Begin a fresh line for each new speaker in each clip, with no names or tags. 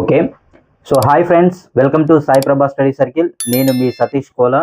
Okay so hi friends welcome to Sai Prabha study circle నేను మీ Satish Kola.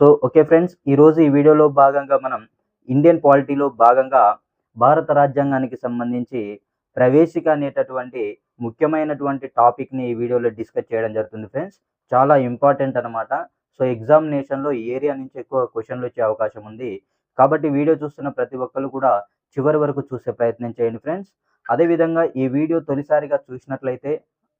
So okay friends ఈరోజు ఈ వీడియోలో భాగంగా మనం ఇండియన్ పాలిటీలో భాగంగా భారత రాజ్యాంగానికి సంబంధించి ప్రవేశిక అనేటటువంటి ముఖ్యమైనటువంటి టాపిక్ని ఈ వీడియోలో డిస్కస్ చేయడం జరుగుతుంది ఫ్రెండ్స్ చాలా ఇంపార్టెంట్ అనమాట సో ఎగ్జామినేషన్లో ఈ ఏరియా నుంచి ఎక్కువ క్వశ్చన్లు వచ్చే అవకాశం ఉంది. కాబట్టి వీడియో చూస్తున్న ప్రతి ఒక్కరు కూడా చివరి వరకు చూసే ప్రయత్నం చేయండి ఫ్రెండ్స్ అదేవిధంగా ఈ వీడియో తొలిసారిగా చూసినట్లయితే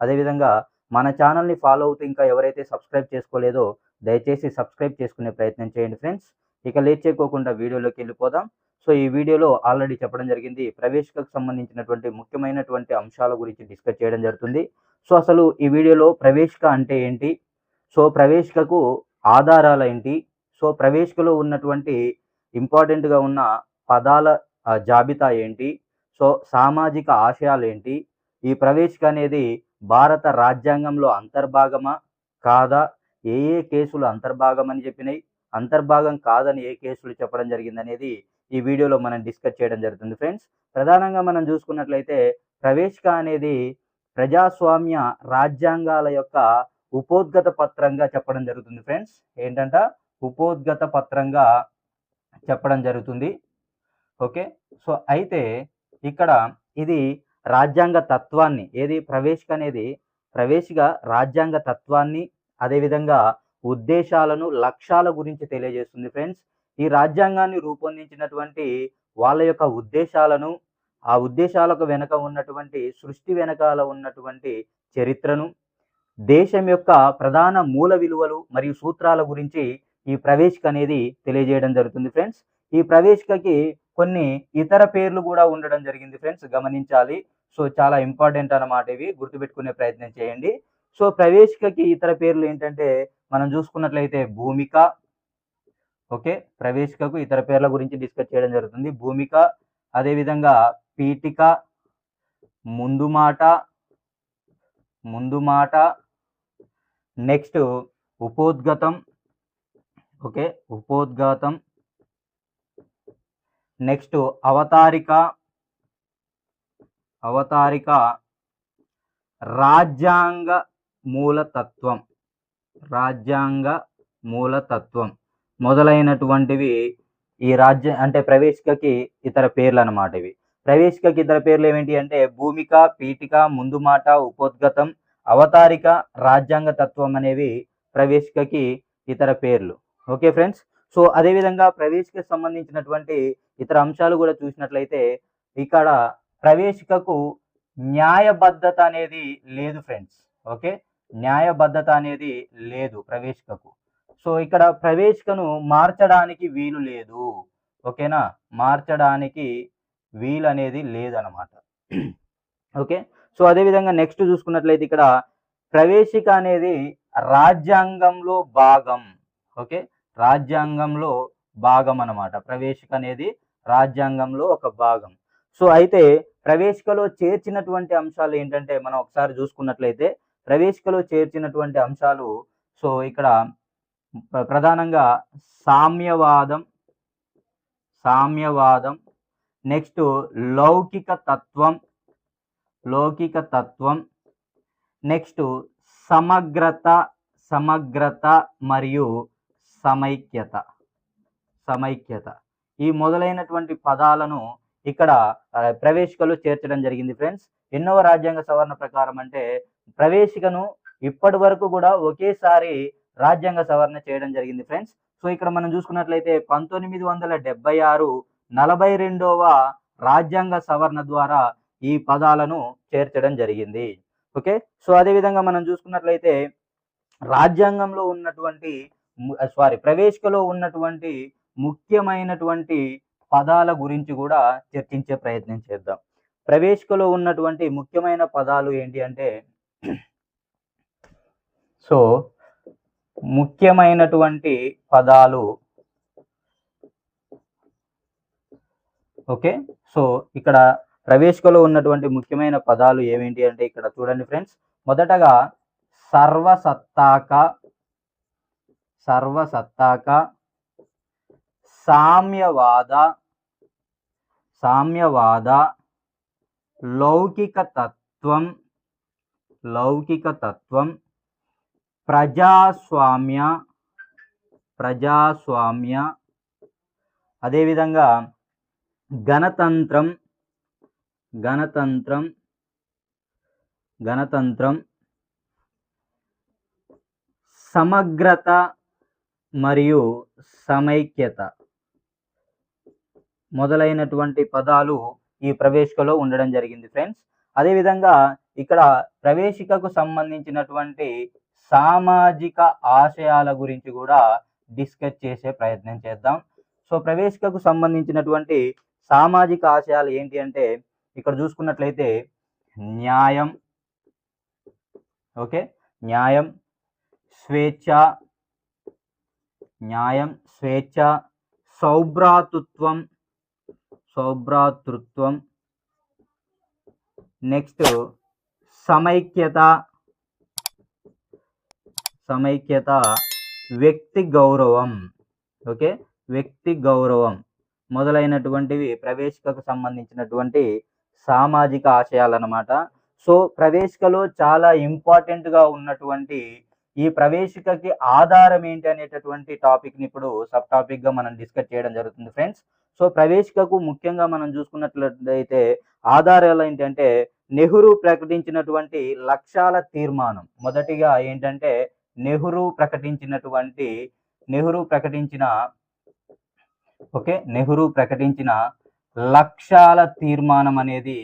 అదేవిధంగా మన ఛానల్ని ఫాలో అవుతూ ఇంకా ఎవరైతే సబ్స్క్రైబ్ చేసుకోలేదో దయచేసి సబ్స్క్రైబ్ చేసుకునే ప్రయత్నం చేయండి ఫ్రెండ్స్. ఇక లేట్ చేయకోకుండా వీడియోలోకి వెళ్ళిపోదాం. సో ఈ వీడియోలో ఆల్రెడీ చెప్పడం జరిగింది ప్రవేశికకు సంబంధించినటువంటి ముఖ్యమైనటువంటి అంశాల గురించి డిస్కస్ చేయడం జరుగుతుంది. సో అసలు ఈ వీడియోలో ప్రవేశిక అంటే ఏంటి? సో ప్రవేశికకు ఆధారాలు ఏంటి? సో ప్రవేశికలో ఉన్నటువంటి ఇంపార్టెంట్గా ఉన్న పదాల జాబితా ఏంటి? సో సామాజిక ఆశయాలు ఏంటి ఈ ప్రవేశిక అనేది భారత రాజ్యాంగంలో అంతర్భాగమా? కాదా? ఏ ఏ కేసులు అంతర్భాగం అని చెప్పినాయి? అంతర్భాగం కాదని ఏ కేసులు చెప్పడం జరిగింది అనేది ఈ వీడియోలో మనం డిస్కస్ చేయడం జరుగుతుంది ఫ్రెండ్స్. ప్రధానంగా మనం చూసుకున్నట్లయితే ప్రవేశిక అనేది ప్రజాస్వామ్య రాజ్యాంగాల యొక్క ఉపోద్గత పత్రంగా చెప్పడం జరుగుతుంది ఫ్రెండ్స్. ఏంటంట? ఉపోద్గత పత్రంగా చెప్పడం జరుగుతుంది. ఓకే? సో అయితే ఇక్కడ ఇది రాజ్యాంగ తత్వాన్ని ఏది ప్రవేశిక అనేది ప్రవేశిక రాజ్యాంగ తత్వాన్ని అదేవిధంగా ఉద్దేశాలను లక్ష్యాల గురించి తెలియజేస్తుంది ఫ్రెండ్స్. ఈ రాజ్యాంగాన్ని రూపొందించినటువంటి వాళ్ళ యొక్క ఉద్దేశాలను ఆ ఉద్దేశాలకు వెనక ఉన్నటువంటి సృష్టి వెనకాల ఉన్నటువంటి చరిత్రను దేశం యొక్క ప్రధాన మూల విలువలు మరియు సూత్రాల గురించి ఈ ప్రవేశిక అనేది తెలియజేయడం జరుగుతుంది ఫ్రెండ్స్. ఈ ప్రవేశికకి కొన్ని ఇతర పేర్లు కూడా ఉండడం జరిగింది ఫ్రెండ్స్ గమనించాలి. సో చాలా ఇంపార్టెంట్ అన్నమాట ఇవి. గుర్తుపెట్టుకునే ప్రయత్నం చేయండి. సో ప్రవేశికకి ఇతర పేర్లు ఏంటంటే మనం చూసుకున్నట్లయితే భూమిక ఓకే? ప్రవేశికకు ఇతర పేర్ల గురించి డిస్కస్ చేయడం జరుగుతుంది. భూమిక అదేవిధంగా పీఠిక ముందు మాట ముందు మాట నెక్స్ట్ ఉపోద్గతం ఓకే? ఉపోద్ఘాతం నెక్స్ట్ అవతారిక అవతారిక రాజ్యాంగ మూలతత్వం రాజ్యాంగ మూలతత్వం మొదలైనటువంటివి ఈ రాజ్య అంటే ప్రవేశికకి ఇతర పేర్లు అనమాట ఇవి. ప్రవేశికకి ఇతర పేర్లు ఏమిటి అంటే భూమిక పీఠిక ముందు మాట ఉపోద్గతం అవతారిక రాజ్యాంగ తత్వం అనేవి ప్రవేశికకి ఇతర పేర్లు. Okay friends? సో అదేవిధంగా ప్రవేశికకి సంబంధించినటువంటి ఇతర అంశాలు కూడా చూసినట్లయితే ఇక్కడ ప్రవేశికకు న్యాయబద్ధత అనేది లేదు ఫ్రెండ్స్. ఓకే? న్యాయబద్ధత అనేది లేదు ప్రవేశికకు. సో ఇక్కడ ప్రవేశికను మార్చడానికి వీలు లేదు. ఓకేనా? మార్చడానికి వీలు అనేది లేదనమాట ఓకే? సో అదేవిధంగా నెక్స్ట్ చూసుకున్నట్లయితే ఇక్కడ ప్రవేశిక అనేది రాజ్యాంగంలో భాగం. ఓకే? రాజ్యాంగంలో భాగం అన్నమాట. ప్రవేశిక అనేది రాజ్యాంగంలో ఒక భాగం. సో అయితే ప్రవేశికలో చేర్చినటువంటి అంశాలు ఏంటంటే మనం ఒకసారి చూసుకున్నట్లయితే ప్రవేశికలో చేర్చినటువంటి అంశాలు సో ఇక్కడ ప్ర- ప్రధానంగా సామ్యవాదం సామ్యవాదం నెక్స్ట్ లౌకిక తత్వం లౌకిక తత్వం నెక్స్ట్ సమగ్రత సమగ్రత మరియు సమైక్యత సమైక్యత. ఈ మొదలైనటువంటి పదాలను ఇక్కడ ప్రవేశికలో చేర్చడం జరిగింది ఫ్రెండ్స్. ఎన్నవ రాజ్యాంగ సవరణ ప్రకారం అంటే ప్రవేశికను ఇప్పటి వరకు కూడా ఒకేసారి రాజ్యాంగ సవరణ చేయడం జరిగింది ఫ్రెండ్స్. సో ఇక్కడ మనం చూసుకున్నట్లయితే పంతొమ్మిది వందల డెబ్బై ఆరు నలభై రెండవ రాజ్యాంగ సవరణ ద్వారా ఈ పదాలను చేర్చడం జరిగింది. ఓకే? సో అదేవిధంగా మనం చూసుకున్నట్లయితే రాజ్యాంగంలో ఉన్నటువంటి సారీ ప్రవేశికలో ఉన్నటువంటి ముఖ్యమైనటువంటి పదాల గురించి కూడా చర్చించే ప్రయత్నం చేద్దాం. ప్రవేశికలో ఉన్నటువంటి ముఖ్యమైన పదాలు ఏంటి అంటే సో ముఖ్యమైనటువంటి పదాలు ఓకే? సో ఇక్కడ ప్రవేశికలో ఉన్నటువంటి ముఖ్యమైన పదాలు ఏమేంటి అంటే ఇక్కడ చూడండి ఫ్రెండ్స్. మొదటగా సర్వసత్తాక సర్వసత్తాక సామ్యవాద సామ్యవాద లౌకిక తత్వం లౌకిక తత్వం ప్రజాస్వామ్య ప్రజాస్వామ్య అదేవిధంగా గణతంత్రం గణతంత్రం గణతంత్రం సమగ్రత మరియు సమైక్యత. మొదలైనటువంటి పదాలు ఈ ప్రవేశికలో ఉండడం జరిగింది ఫ్రెండ్స్. అదేవిధంగా ఇక్కడ ప్రవేశికకు సంబంధించినటువంటి సామాజిక ఆశయాల గురించి కూడా డిస్కస్ చేసే ప్రయత్నం చేద్దాం. సో ప్రవేశికకు సంబంధించినటువంటి సామాజిక ఆశయాలు ఏంటి అంటే ఇక్కడ చూసుకున్నట్లయితే న్యాయం ఓకే న్యాయం స్వేచ్ఛ న్యాయం స్వేచ్ఛ సౌభ్రాతృత్వం సౌభ్రాతృత్వం. నెక్స్ట్ సమైక్యత. సమైక్యత వ్యక్తి గౌరవం. ఓకే? వ్యక్తి గౌరవం మొదలైనటువంటివి ప్రవేశికకు సంబంధించినటువంటి సామాజిక ఆశయాలు అన్నమాట సో ప్రవేశికలో చాలా ఇంపార్టెంట్గా ఉన్నటువంటి ఈ ప్రవేశికకి ఆధారం ఏంటి అనేటటువంటి టాపిక్ని ఇప్పుడు సబ్ టాపిక్గా మనం డిస్కస్ చేయడం జరుగుతుంది ఫ్రెండ్స్. సో ప్రవేశికకు ముఖ్యంగా మనం చూసుకున్నట్లయితే ఆధారాలు ఏంటంటే నెహ్రూ ప్రకటించినటువంటి లక్ష్యాల తీర్మానం. మొదటిగా ఏంటంటే నెహ్రూ ప్రకటించినటువంటి నెహ్రూ ప్రకటించిన ఓకే నెహ్రూ ప్రకటించిన లక్ష్యాల తీర్మానం అనేది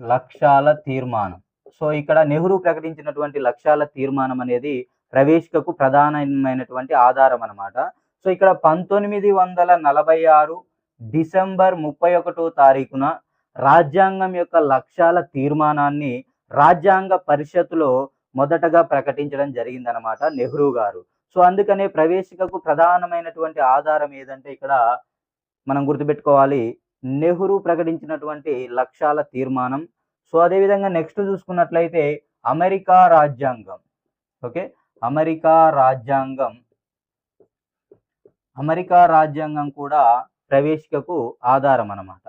లక్ష్యాల తీర్మానం. సో ఇక్కడ నెహ్రూ ప్రకటించినటువంటి లక్ష్యాల తీర్మానం అనేది ప్రవేశికకు ప్రధానమైనటువంటి ఆధారం అన్నమాట. సో ఇక్కడ పంతొమ్మిది వందల నలభై ఆరు డిసెంబర్ ముప్పై ఒకటో తారీఖున రాజ్యాంగం యొక్క లక్ష్యాల తీర్మానాన్ని రాజ్యాంగ పరిషత్తులో మొదటగా ప్రకటించడం జరిగిందనమాట నెహ్రూ గారు. సో అందుకనే ప్రవేశికకు ప్రధానమైనటువంటి ఆధారం ఏదంటే ఇక్కడ మనం గుర్తుపెట్టుకోవాలి నెహ్రూ ప్రకటించినటువంటి లక్ష్యాల తీర్మానం. సో అదేవిధంగా నెక్స్ట్ చూసుకున్నట్లయితే అమెరికా రాజ్యాంగం. ఓకే? అమెరికా రాజ్యాంగం. అమెరికా రాజ్యాంగం కూడా ప్రవేశికకు ఆధారం అన్నమాట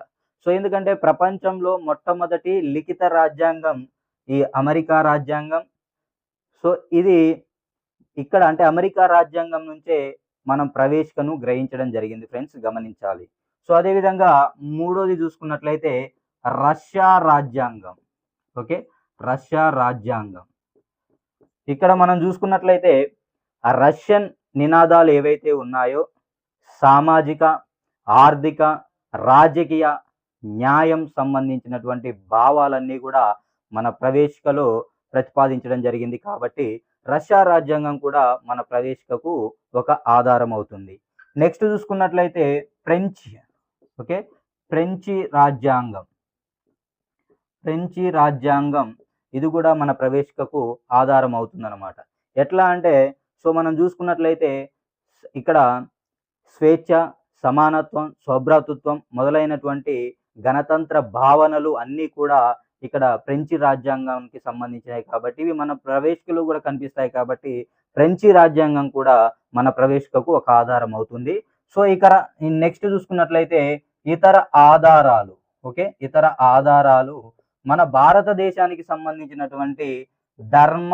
సో ఎందుకంటే ప్రపంచంలో మొట్టమొదటి లిఖిత రాజ్యాంగం ఈ అమెరికా రాజ్యాంగం. సో ఇది ఇక్కడ అంటే అమెరికా రాజ్యాంగం నుంచే మనం ప్రవేశికను గ్రహించడం జరిగింది ఫ్రెండ్స్ గమనించాలి. సో అదేవిధంగా మూడోది చూసుకున్నట్లయితే రష్యా రాజ్యాంగం. ఓకే? రష్యా రాజ్యాంగం. ఇక్కడ మనం చూసుకున్నట్లయితే ఆ రష్యన్ నినాదాలు ఏవైతే ఉన్నాయో సామాజిక ఆర్థిక రాజకీయ న్యాయం సంబంధించినటువంటి భావాలన్నీ కూడా మన ప్రవేశికలో ప్రతిపాదించడం జరిగింది కాబట్టి రష్యా రాజ్యాంగం కూడా మన ప్రవేశికకు ఒక ఆధారం అవుతుంది నెక్స్ట్ చూసుకున్నట్లయితే ఫ్రెంచ్ ఓకే? ఫ్రెంచి రాజ్యాంగం. ఫ్రెంచి రాజ్యాంగం ఇది కూడా మన ప్రవేశికకు ఆధారం అవుతుందన్నమాట ఎట్లా అంటే సో మనం చూసుకున్నట్లయితే ఇక్కడ స్వేచ్ఛ సమానత్వం స్వభ్రాతృత్వం మొదలైనటువంటి గణతంత్ర భావనలు అన్నీ కూడా ఇక్కడ ఫ్రెంచి రాజ్యాంగానికి సంబంధించినవి కాబట్టి ఇవి మన ప్రవేశికలు కూడా కనిపిస్తాయి కాబట్టి ఫ్రెంచి రాజ్యాంగం కూడా మన ప్రవేశికకు ఒక ఆధారం అవుతుంది. సో ఇక్కడ నెక్స్ట్ చూసుకున్నట్లయితే ఇతర ఆధారాలు ఓకే? ఇతర ఆధారాలు మన భారతదేశానికి సంబంధించినటువంటి ధర్మ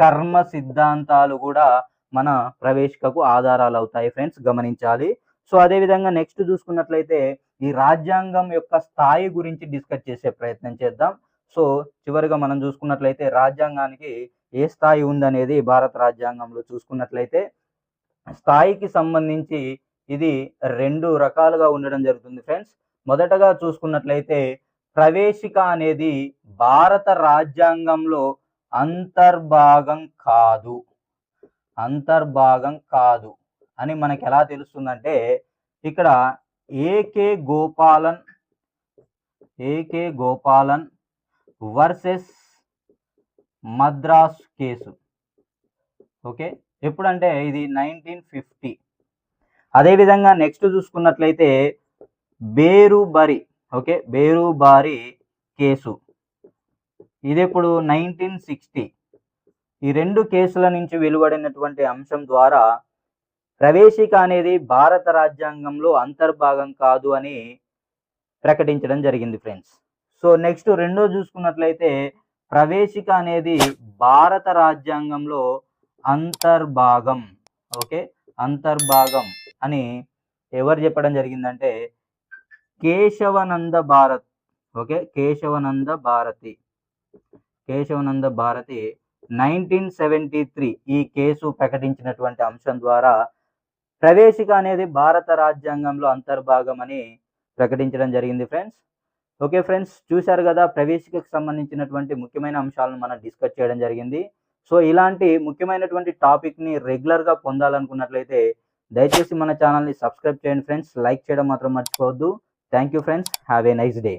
కర్మ సిద్ధాంతాలు కూడా మన ప్రవేశికకు ఆధారాలు అవుతాయి ఫ్రెండ్స్ గమనించాలి. సో అదే విధంగా నెక్స్ట్ చూసుకున్నట్లయితే ఈ రాజ్యాంగం యొక్క స్థాయి గురించి డిస్కస్ చేసే ప్రయత్నం చేద్దాం. సో చివరిగా మనం చూసుకున్నట్లయితే రాజ్యాంగానికి ఏ స్థాయి ఉందనేది భారత రాజ్యాంగంలో చూసుకున్నట్లయితే స్థాయికి సంబంధించి ఇది రెండు రకాలుగా ఉండడం జరుగుతుంది ఫ్రెండ్స్. మొదటగా చూసుకున్నట్లయితే ప్రవేశిక అనేది భారత రాజ్యాంగంలో అంతర్భాగం కాదు. అంతర్భాగం కాదు అని మనకి ఎలా తెలుస్తుందంటే ఇక్కడ AK Gopalan AK Gopalan versus Madras case. Okay? ఎప్పుడంటే ఇది నైన్టీన్ ఫిఫ్టీ. అదేవిధంగా నెక్స్ట్ చూసుకున్నట్లయితే బేరుబరి ఓకే? బేరుబారి కేసు. ఇది ఇప్పుడు నైన్టీన్ సిక్స్టీ. ఈ రెండు కేసుల నుంచి వెలువడినటువంటి అంశం ద్వారా ప్రవేశిక అనేది భారత రాజ్యాంగంలో అంతర్భాగం కాదు అని ప్రకటించడం జరిగింది ఫ్రెండ్స్. సో నెక్స్ట్ రెండో చూసుకున్నట్లయితే ప్రవేశిక అనేది భారత రాజ్యాంగంలో అంతర్భాగం ఓకే? అంతర్భాగం అని ఎవరు చెప్పడం జరిగిందంటే Kesavananda Bharat okay? Kesavananda Bharati Kesavananda Bharati nineteen seventy three ఈ కేసు ప్రకటించినటువంటి అంశం ద్వారా ప్రవేశిక అనేది భారత రాజ్యాంగంలో అంతర్భాగం అని ప్రకటించడం జరిగింది ఫ్రెండ్స్. ఓకే ఫ్రెండ్స్ చూశారు కదా ప్రవేశికకు సంబంధించినటువంటి ముఖ్యమైన అంశాలను మనం డిస్కస్ చేయడం జరిగింది. సో ఇలాంటి ముఖ్యమైనటువంటి టాపిక్ని రెగ్యులర్గా పొందాలనుకున్నట్లయితే దయచేసి మన ఛానల్ని సబ్స్క్రైబ్ చేయండి ఫ్రెండ్స్. లైక్ చేయడం మాత్రం మర్చిపోవద్దు. Thank you friends. Have a nice day.